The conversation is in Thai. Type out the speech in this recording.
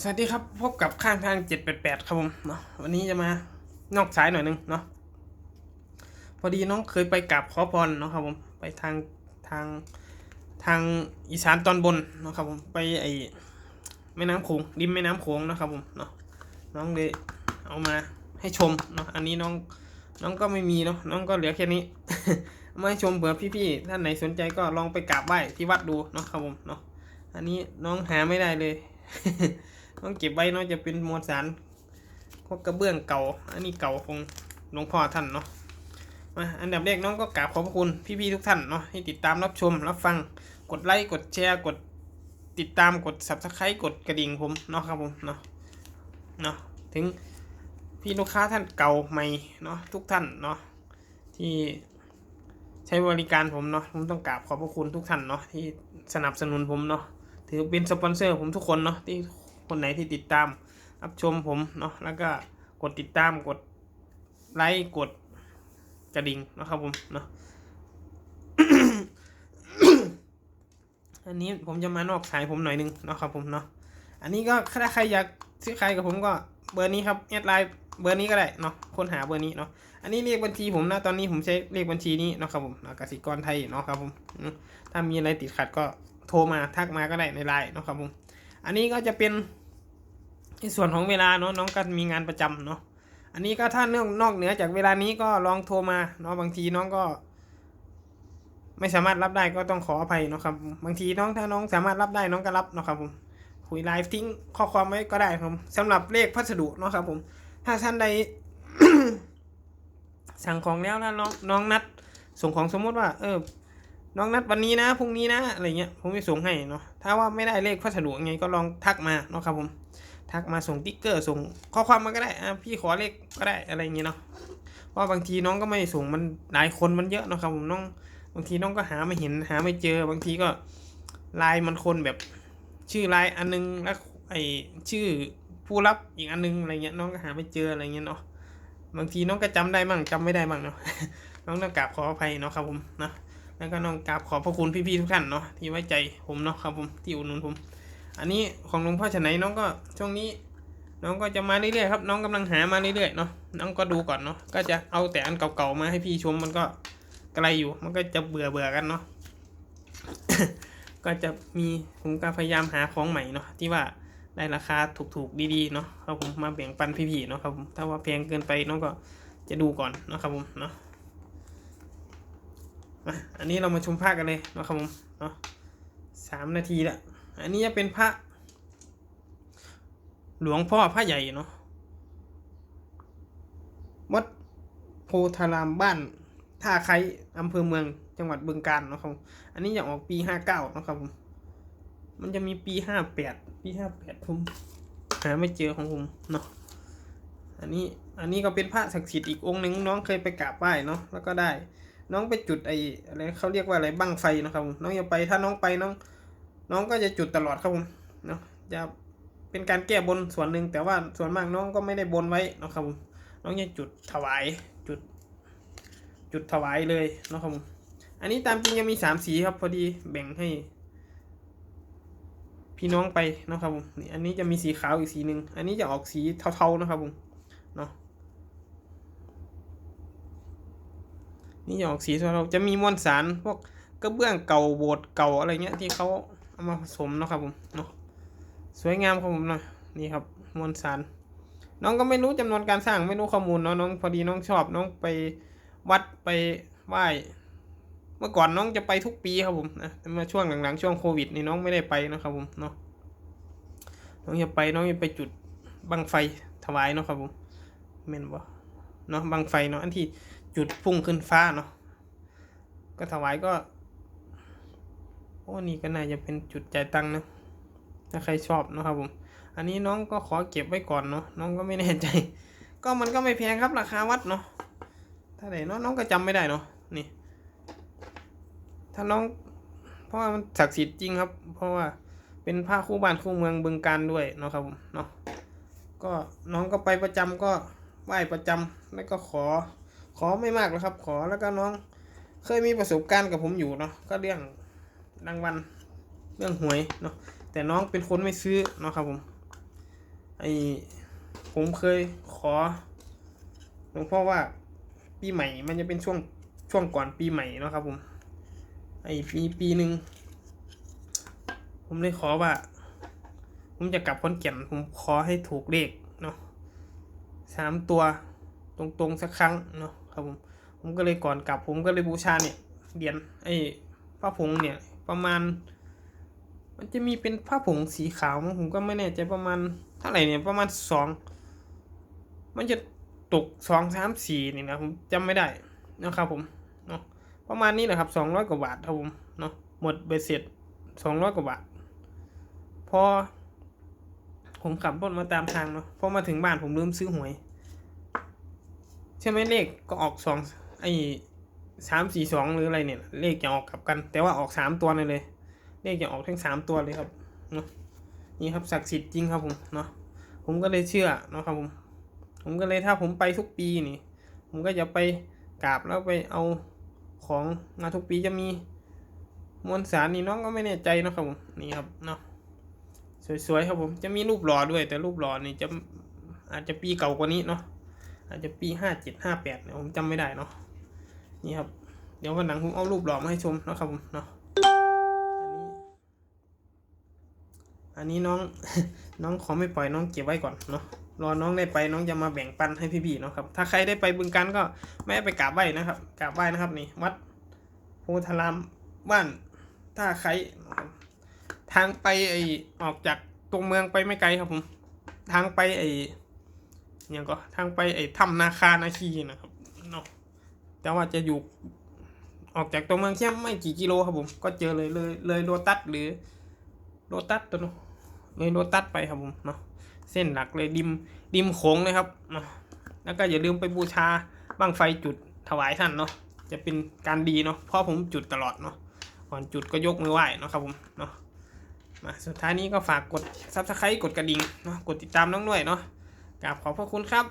สวัสดีครับ พบกับข้างทาง 788 ครับผมเนาะวันนี้จะมานอกสายหน่อยหนึงเนาะพอดีน้องเคยไปกราบขอพรเนาะครับผมไปทางทางทางอีสานตอนบนเนาะครับผมไปไอแม่น้ำโขงริมแม่น้ำโขงเนาะครับผมเนาะน้องเลยเอามาให้ชมเนาะอันนี้น้องน้องก็ไม่มีเนาะน้องก็เหลือแค่นี้มาให้ชมเผื่อพี่ๆท่านไหนสนใจก็ลองไปกราบไหว้ที่วัดดูเนาะครับผมเนาะอันนี้น้องหาไม่ได้เลย ต้องเก็บไว้เนาะจะเป็นมวลสารพวกกระเบื้องเก่า อันนี้เก่าของหลวงพ่อท่านเนาะมาอันดับแรกน้องก็กราบขอบพระคุณพี่ๆทุกท่านเนาะที่ติดตามรับชมรับฟังกดไลค์กดแชร์กดติดตามกด subscribe กดกระดิ่งผมเนาะครับผมเนาะเนาะถึงพี่ลูกค้าท่านเก่าใหม่เนาะทุกท่านเนาะที่ใช้บริการผมเนาะผมต้องกราบขอบพระคุณทุกท่านเนาะที่สนับสนุนผมเนาะถือเป็นสปอนเซอร์ผมทุกคนเนาะที่ คนไหนที่ติดตามรับชมผมเนาะแล้วก็กดติดตามกดไลค์กดกระดิ่งนะครับผมเนาะอันนี้ผมจะมานอกสายผมหน่อยนึงเนาะครับผมเนาะอันนี้ก็ถ้าใครอยากซื้อใครกับผมก็เบอร์นี้ครับแอดไลน์เบอร์นี้ก็ได้เนาะค้นหาเบอร์นี้เนาะอันนี้เลขบัญชีผมนะตอนนี้ผมใช้เลขบัญชีนี้เนาะครับผมเนาะกสิกรไทยเนาะครับผมอืมถ้ามีอะไรติดขัดก็โทรมาทักมาก็ได้ในไลน์เนาะครับผม อันนี้ก็จะเป็น ในส่วนของเวลาเนาะน้องก็มีงานประจำเนาะอันนี้ก็ถ้าเนื่องนอกเหนือจากเวลานี้ก็ลองโทรมาเนาะบางทีน้องก็ ไม่สามารถรับได้ก็ต้องขออภัยเนาะครับ บางทีน้องถ้าน้องสามารถรับได้น้องก็รับเนาะครับผมคุยไลฟ์ทิ้งข้อความไว้ก็ได้ครับผมสำหรับเลขพัสดุเนาะครับผม ถ้าท่านใดสั่งของแล้วแล้วน้องน้องนัด ส่งของสมมติว่า เออ น้องนัดวันนี้นะพรุ่งนี้นะอะไรเงี้ยผมจะส่งให้เนาะถ้าว่าไม่ได้เลขพัสดุยังไงก็ลองทักมาเนาะครับผม ทักมาส่งติ๊กเกอร์ส่งข้อความมาก็ได้อะพี่ขอเลขก็ได้อะไรเงี้ยเนาะเพราะบางทีน้องก็ไม่ส่งมันหลายคนมันเยอะเนาะครับผมน้องบางทีน้องก็หาไม่เห็นหาไม่เจอบางทีก็ไลน์มันคนแบบชื่อไลน์อันนึงแล้วไอชื่อผู้รับอีกอันนึงอะไรเงี้ยน้องก็หาไม่เจออะไรเงี้ยเนาะบางทีน้องก็จำได้มั่งจำไม่ได้มั่งเนาะน้องต้องกราบขออภัยเนาะครับผมนะแล้วก็น้องกราบขอบพระคุณพี่ๆทุกท่านเนาะที่ไว้ใจผมเนาะครับผมที่อุดหนุนผม อันนี้ของหลวงพ่อฉะไหนน้องก็ช่วงนี้ น้องก็จะมาเรื่อยๆครับ น้องกำลังหามาเรื่อยๆเนาะน้องก็ดูก่อนเนาะก็จะเอาแต่อันเก่าๆมาให้พี่ชมมันก็ไกลอยู่ มันก็จะเบื่อเบื่อๆกันเนาะก็จะมีผมก็พยายามหาของใหม่เนาะที่ว่าได้ราคาถูกๆดีๆเนาะครับผมมาแบ่งปันพี่ๆเนาะครับผมถ้าว่าแพงเกินไปน้องก็จะดูก่อนเนาะครับผมเนาะมาอันนี้เรามาชมพระกันเลยนะครับผมเนาะสามนาทีละ อันนี้จะเป็นพระ หลวงพ่อพระใหญ่เนาะวัดโพธารามบ้านท่าไคร้อำเภอเมืองจังหวัดบึงกาฬนะครับผมอันนี้อยากออกปีห้าเก้านะครับผมมันจะมีปีห้าแปดปีห้าแปดผมหาไม่เจอของผมเนาะอันนี้อันนี้ก็เป็นพระศักดิ์สิทธิ์อีกองค์หนึ่งน้องเคยไปกราบไหว้เนาะแล้วก็ได้ น้องไปจุดไอ้อะไรเขาเรียกว่าอะไรบั้งไฟนะครับผมน้องอย่าไปถ้าน้องไปน้อง น้องก็จะจุดตลอดครับผมเนาะจะเป็นการแก้บนส่วนหนึ่งแต่ว่าส่วนมากน้องก็ไม่ได้บนไว้นะครับผมน้องจะจุดถวายจุด จุดถวายเลยนะครับผมอันนี้ตามจริงยังมีสามสีครับพอดีแบ่งให้ พี่น้องไปนะครับผมนี่อันนี้จะมีสีขาวอีกสีหนึ่งอันนี้จะออกสีเทาๆนะครับผมเนาะนี่จะออกสีเราจะมีมวลสารพวกกระเบื้องเก่าโบสถ์เก่าอะไรเงี้ยที่เขา เอามาผสมเนาะครับผมเนาะสวยงามครับผมเนาะนี่ครับมวลสาร น้องก็ไม่รู้จำนวนการสร้างไม่รู้ข้อมูลเนาะน้องพอดีน้องชอบน้องไปวัดไปไหว้เมื่อก่อนน้องจะไปทุกปีครับผมนะแต่มาช่วงหลังๆช่วงโควิดนี่น้องไม่ได้ไปนะครับผมเนาะน้องจะไปน้องจะไปจุดบังไฟถวายเนาะครับผมเมนบ่เนาะบังไฟเนาะอันที่จุดพุ่งขึ้นฟ้าเนาะก็ถวายก็ โอ้นี่ก็น่าจะเป็นจุดจ่ายตังค์นะ ถ้าใครชอบนะครับผม อันนี้น้องก็ขอเก็บไว้ก่อนเนาะ น้องก็ไม่แน่ใจ ก็มันก็ไม่แพงครับราคาวัดเนาะ ถ้าไหนเนาะน้องก็จำไม่ได้เนาะ นี่ ถ้าน้อง เพราะว่ามันศักดิ์สิทธิ์จริงครับ เพราะว่าเป็นพระคู่บ้านคู่เมืองบึงการด้วยเนาะครับผม เนาะ ก็น้องก็ไปประจำก็ไหว้ประจำแล้วก็ขอ ขอไม่มากหรอกครับ ขอแล้วก็น้อง เคยมีประสบการณ์กับผมอยู่เนาะ ก็เรื่อง รางวัลเรื่องหวยเนาะแต่น้องเป็นคนไม่ซื้อเนาะครับผมไอผมเคยขอหลวงพ่อว่าปีใหม่มันจะเป็นช่วงช่วงก่อนปีใหม่เนาะครับผม ไอปีปีหนึ่งผมเลยขอว่า ผมจะกลับคนเก่นผมขอให้ถูกเลขเนาะสามตัวตรงๆสักครั้งเนาะครับผม ผมก็เลยก่อนกลับ ผมก็เลยบูชาเนี่ยเหรียญไอ้พระผงเนี่ย ประมาณ มันจะมีเป็นผ้าผงสีขาวมั้งผมก็ไม่แน่ใจประมาณเท่าไหร่เนี่ยประมาณสองมันจะตกสองสามสี่นี่นะผมจำไม่ได้นะครับผมเนาะประมาณนี้แหละครับสองร้อยกว่าบาทครับผมเนาะหมดเบ็ดเสร็จสองร้อยกว่าบาทพอ ผมขับรถมาตามทางเนาะพอมาถึงบ้านผมลืมซื้อหวย ใช่ไหมเลขก็ออกสองไอ สามสี่สองหรืออะไรเนี่ย เลขจะออกกลับกัน แต่ว่าออกสามตัวเลยเลย เลขจะออกทั้งสามตัวเลยครับเนาะนี่ครับศักดิ์สิทธิ์จริงครับผมเนาะผมก็เลยเชื่อเนาะครับผม ผมก็เลยถ้าผมไปทุกปีนี่ ผมก็จะไปกราบแล้วไปเอาของมาทุกปีจะมีมวลสารนี่น้องก็ไม่แน่ใจนะครับผมนี่ครับเนาะสวยๆครับผมจะมีรูปหล่อด้วย แต่รูปหล่อนี่จะอาจจะปีเก่ากว่านี้เนาะอาจจะปีห้าเจ็ดห้าแปดเนี่ยผมจำไม่ได้เนาะ นี่ครับ เดี๋ยววันหลังผมเอารูปหล่อมาให้ชมนะครับผมเนาะอันนี้น้องน้องขอไม่ปล่อยน้องเก็บไว้ก่อนเนาะรอน้องได้ไปน้องจะมาแบ่งปันให้พี่ๆเนาะครับถ้าใครได้ไปบึงการก็ไม่ไปกราบไหว้นะครับกราบไหว้นะครับนี่วัดโพธารามบ้านท่าไครทางไปไอออกจากตรงเมืองไปไม่ไกลครับผม ทางไปไอเนี่ยก็ทางไปไอถ้ำนาคานาคีนะครับ แต่ว่าจะอยู่ออกจากตัวเมืองแค่ไม่กี่กิโลครับผม ก็เจอเลยเลยเลยโลตัสหรือโลตัสตัวนาะเลยโลตัสไปครับผมเนาะเส้นหลักเลยริมริมโขงเลยครับเนาะแล้วก็อย่าลืมไปบูชาบั้งไฟจุดถวายท่านเนาะจะเป็นการดีเนาะเพราะผมจุดตลอดเนาะก่อนจุดก็ยกมือไหว้เนาะครับผมเนาะมาสุดท้ายนี้ก็ฝากกดซับสไครต์กดกระดิ่งเนาะกดติดตามน้องด้วยเนาะกราบขอบพระคุณครับ